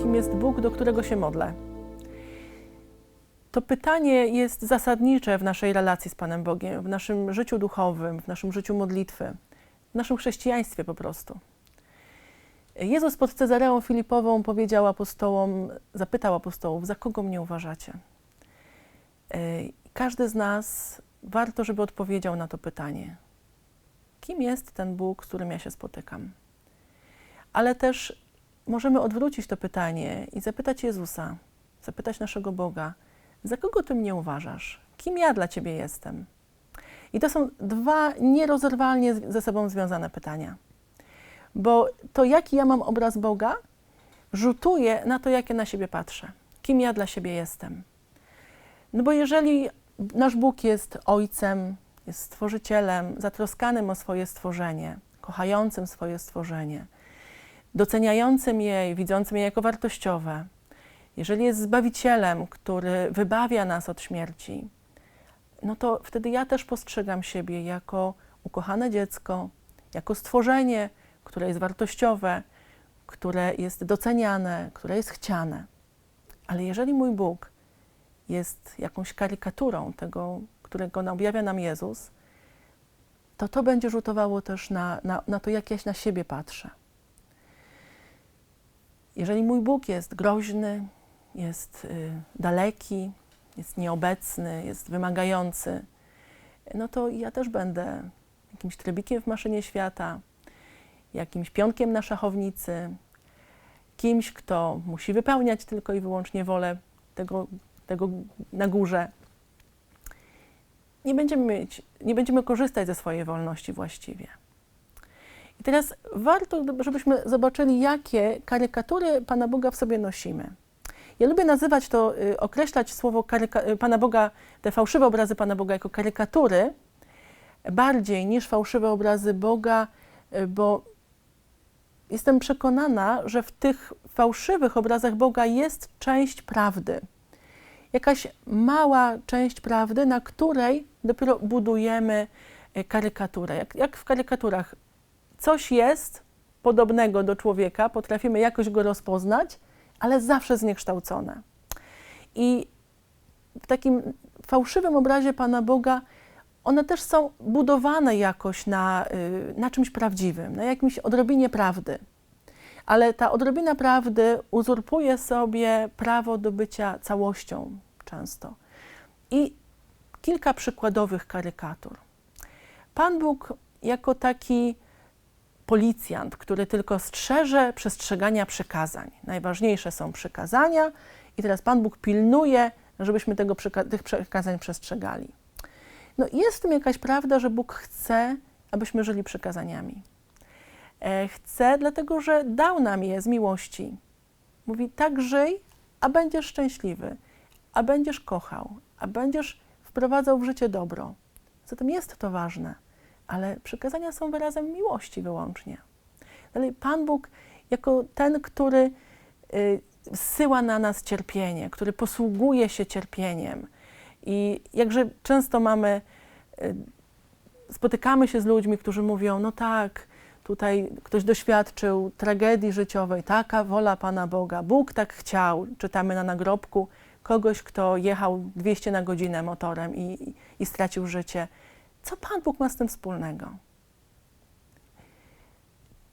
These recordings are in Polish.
kim jest Bóg, do którego się modlę. To pytanie jest zasadnicze w naszej relacji z Panem Bogiem, w naszym życiu duchowym, w naszym życiu modlitwy, w naszym chrześcijaństwie po prostu. Jezus pod Cezareą Filipową powiedział apostołom, zapytał apostołów, za kogo mnie uważacie? Każdy z nas warto, żeby odpowiedział na to pytanie. Kim jest ten Bóg, z którym ja się spotykam? Ale też możemy odwrócić to pytanie i zapytać Jezusa, zapytać naszego Boga, za kogo Ty mnie uważasz? Kim ja dla Ciebie jestem? I to są dwa nierozerwalnie ze sobą związane pytania. Bo to, jaki ja mam obraz Boga, rzutuje na to, jak ja na siebie patrzę. Kim ja dla siebie jestem. No bo jeżeli nasz Bóg jest Ojcem, jest Stworzycielem, zatroskanym o swoje stworzenie, kochającym swoje stworzenie, doceniającym je, widzącym je jako wartościowe, jeżeli jest Zbawicielem, który wybawia nas od śmierci, no to wtedy ja też postrzegam siebie jako ukochane dziecko, jako stworzenie, które jest wartościowe, które jest doceniane, które jest chciane. Ale jeżeli mój Bóg jest jakąś karykaturą tego, którego objawia nam Jezus, to to będzie rzutowało też na, na, na to, jak ja na siebie patrzę. Jeżeli mój Bóg jest groźny, jest y, daleki, jest nieobecny, jest wymagający, no to ja też będę jakimś trybikiem w maszynie świata, jakimś pionkiem na szachownicy, kimś, kto musi wypełniać tylko i wyłącznie wolę tego, tego na górze. Nie będziemy, mieć, nie będziemy korzystać ze swojej wolności właściwie. I teraz warto, żebyśmy zobaczyli, jakie karykatury Pana Boga w sobie nosimy. Ja lubię nazywać to, y, określać słowo y, Pana Boga, te fałszywe obrazy Pana Boga jako karykatury, bardziej niż fałszywe obrazy Boga, y, bo jestem przekonana, że w tych fałszywych obrazach Boga jest część prawdy. Jakaś mała część prawdy, na której dopiero budujemy karykaturę. Jak, jak w karykaturach coś jest podobnego do człowieka, potrafimy jakoś go rozpoznać, ale zawsze zniekształcone. I w takim fałszywym obrazie Pana Boga one też są budowane jakoś na, y, na czymś prawdziwym, na jakimś odrobinie prawdy. Ale ta odrobina prawdy uzurpuje sobie prawo do bycia całością często. I kilka przykładowych karykatur. Pan Bóg jako taki policjant, który tylko strzeże przestrzegania przykazań. Najważniejsze są przykazania i teraz Pan Bóg pilnuje, żebyśmy tego, tych przykazań przestrzegali. No jest w tym jakaś prawda, że Bóg chce, abyśmy żyli przykazaniami. E, chce, dlatego że dał nam je z miłości. Mówi, tak żyj, a będziesz szczęśliwy, a będziesz kochał, a będziesz wprowadzał w życie dobro. Zatem jest to ważne ale przykazania są wyrazem miłości wyłącznie. Dalej, Pan Bóg jako ten, który y, zsyła na nas cierpienie, który posługuje się cierpieniem. I jakże często mamy, y, spotykamy się z ludźmi, którzy mówią, no tak, tutaj ktoś doświadczył tragedii życiowej, taka wola Pana Boga, Bóg tak chciał, czytamy na nagrobku kogoś, kto jechał 200 na godzinę motorem i, i, i stracił życie. Co Pan Bóg ma z tym wspólnego?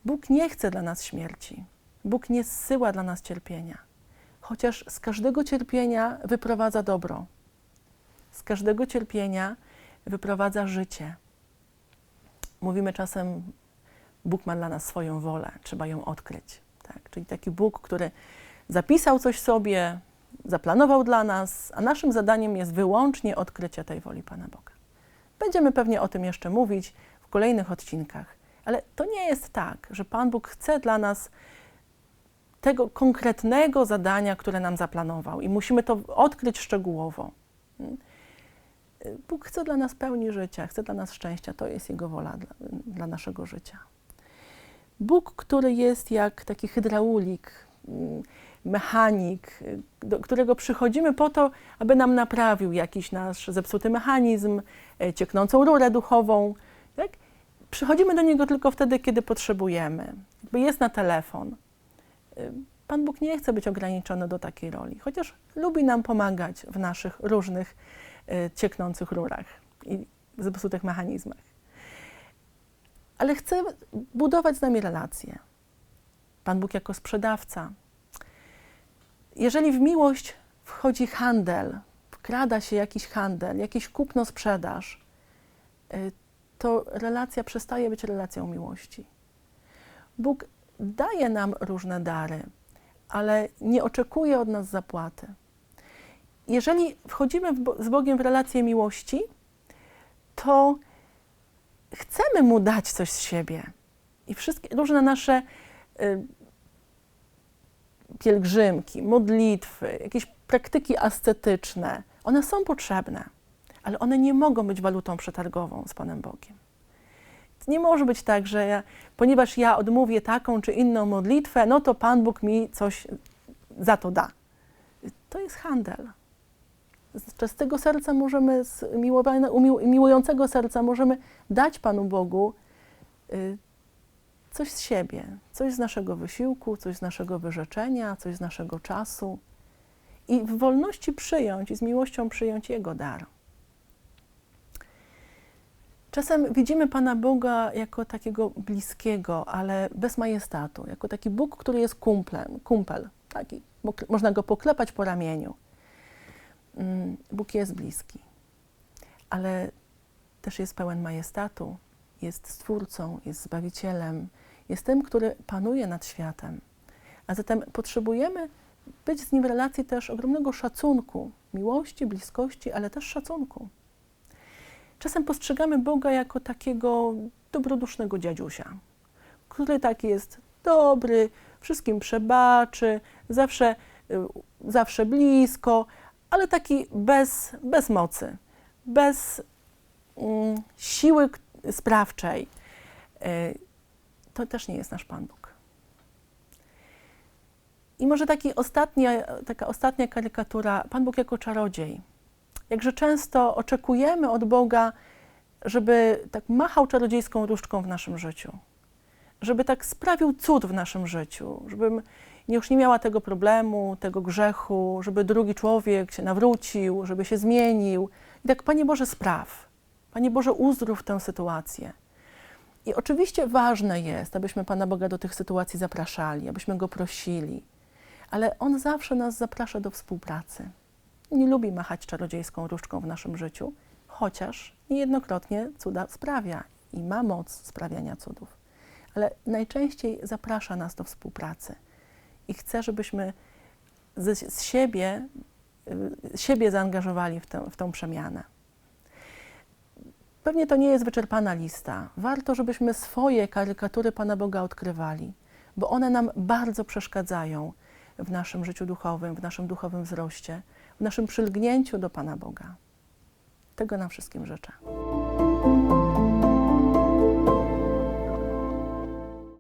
Bóg nie chce dla nas śmierci. Bóg nie zsyła dla nas cierpienia. Chociaż z każdego cierpienia wyprowadza dobro. Z każdego cierpienia wyprowadza życie. Mówimy czasem, Bóg ma dla nas swoją wolę, trzeba ją odkryć. Tak? Czyli taki Bóg, który zapisał coś sobie, zaplanował dla nas, a naszym zadaniem jest wyłącznie odkrycie tej woli Pana Boga. Będziemy pewnie o tym jeszcze mówić w kolejnych odcinkach, ale to nie jest tak, że Pan Bóg chce dla nas tego konkretnego zadania, które nam zaplanował i musimy to odkryć szczegółowo. Bóg chce dla nas pełni życia, chce dla nas szczęścia, to jest Jego wola dla, dla naszego życia. Bóg, który jest jak taki hydraulik, mm, mechanik, do którego przychodzimy po to, aby nam naprawił jakiś nasz zepsuty mechanizm, e, cieknącą rurę duchową. Tak? Przychodzimy do niego tylko wtedy, kiedy potrzebujemy. Jakby jest na telefon. Y, Pan Bóg nie chce być ograniczony do takiej roli, chociaż lubi nam pomagać w naszych różnych y, cieknących rurach i zepsutych mechanizmach. Ale chce budować z nami relacje. Pan Bóg jako sprzedawca. Jeżeli w miłość wchodzi handel, wkrada się jakiś handel, jakiś kupno-sprzedaż, y, to relacja przestaje być relacją miłości. Bóg daje nam różne dary, ale nie oczekuje od nas zapłaty. Jeżeli wchodzimy z Bogiem w relację miłości, to chcemy Mu dać coś z siebie. I wszystkie różne nasze y, pielgrzymki, modlitwy, jakieś praktyki ascetyczne, one są potrzebne, ale one nie mogą być walutą przetargową z Panem Bogiem. Nie może być tak, że ja, ponieważ ja odmówię taką czy inną modlitwę, no to Pan Bóg mi coś za to da. To jest handel. Z czystego serca możemy, z miłującego serca możemy dać Panu Bogu y, coś z siebie, coś z naszego wysiłku, coś z naszego wyrzeczenia, coś z naszego czasu i w wolności przyjąć i z miłością przyjąć Jego dar. Czasem widzimy Pana Boga jako takiego bliskiego, ale bez majestatu, jako taki Bóg, który jest kumplem, kumpel, taki, mo- można go poklepać po ramieniu. Mm, Bóg jest bliski, ale też jest pełen majestatu, jest Stwórcą, jest Zbawicielem, jest tym, który panuje nad światem. A zatem potrzebujemy być z Nim w relacji też ogromnego szacunku, miłości, bliskości, ale też szacunku. Czasem postrzegamy Boga jako takiego dobrodusznego dziadziusia, który taki jest dobry, wszystkim przebaczy, zawsze, y, zawsze blisko, ale taki bez, bez mocy, bez mm, siły sprawczej. Y, To też nie jest nasz Pan Bóg. I może taki ostatnia, taka ostatnia karykatura, Pan Bóg jako czarodziej. Jakże często oczekujemy od Boga, żeby tak machał czarodziejską różdżką w naszym życiu, żeby tak sprawił cud w naszym życiu, żebym już nie miała tego problemu, tego grzechu, żeby drugi człowiek się nawrócił, żeby się zmienił. I tak, Panie Boże, spraw. Panie Boże, uzdrów tę sytuację. I oczywiście ważne jest, abyśmy Pana Boga do tych sytuacji zapraszali, abyśmy Go prosili, ale On zawsze nas zaprasza do współpracy. Nie lubi machać czarodziejską różdżką w naszym życiu, chociaż niejednokrotnie cuda sprawia i ma moc sprawiania cudów. Ale najczęściej zaprasza nas do współpracy i chce, żebyśmy z, siebie, y, siebie zaangażowali w tę, w tę przemianę. Pewnie to nie jest wyczerpana lista. Warto, żebyśmy swoje karykatury Pana Boga odkrywali, bo one nam bardzo przeszkadzają w naszym życiu duchowym, w naszym duchowym wzroście, w naszym przylgnięciu do Pana Boga. Tego nam wszystkim życzę.